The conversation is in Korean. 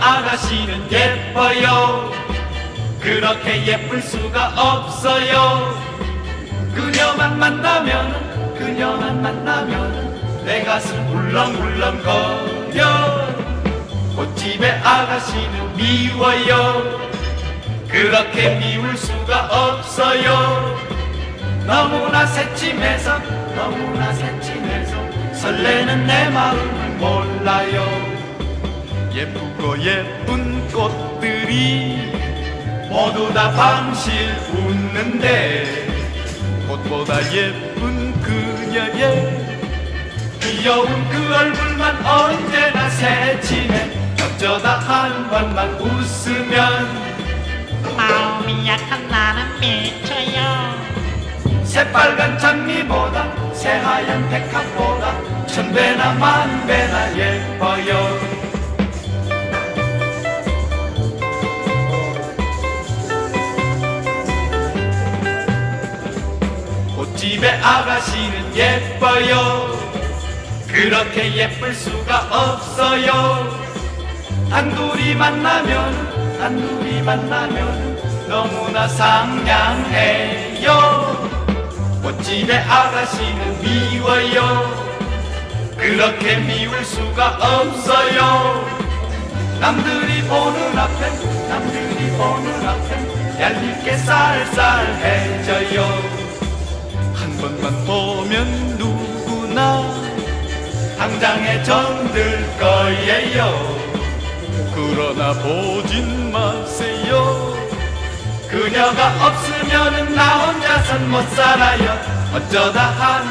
아가씨는 예뻐요. 그렇게 예쁠 수가 없어요. 그녀만 만나면 그녀만 만나면 내 가슴 울렁울렁 거려. 꽃집의 아가씨는 미워요. 그렇게 미울 수가 없어요. 너무나 새침해서 너무나 새침해서 설레는 내 마음을 몰라요 예쁘고 예쁜 꽃들이 모두 다 방실 웃는데 꽃보다 예쁜 그녀의 귀여운 그 얼굴만 언제나 새침해 어쩌다 한 번만 웃으면 마음이 약한 나는 미쳐요. 새빨간 장미보다 새하얀 백합보다 천배나 만배나 예뻐요 집의 아가씨는 예뻐요. 그렇게 예쁠 수가 없어요. 단둘이 만나면 단둘이 만나면 너무나 상냥해요. 꽃집의 아가씨는 미워요. 그렇게 미울 수가 없어요. 남들이 보는 앞엔 남들이 보는 앞엔 얄밉게 쌀쌀해져요. 한 번만 보면 누구나 당장에 정들 거예요. 그러나 보진 마세요. 그녀가 없으면 나 혼자선 못 살아요. 어쩌다 한 번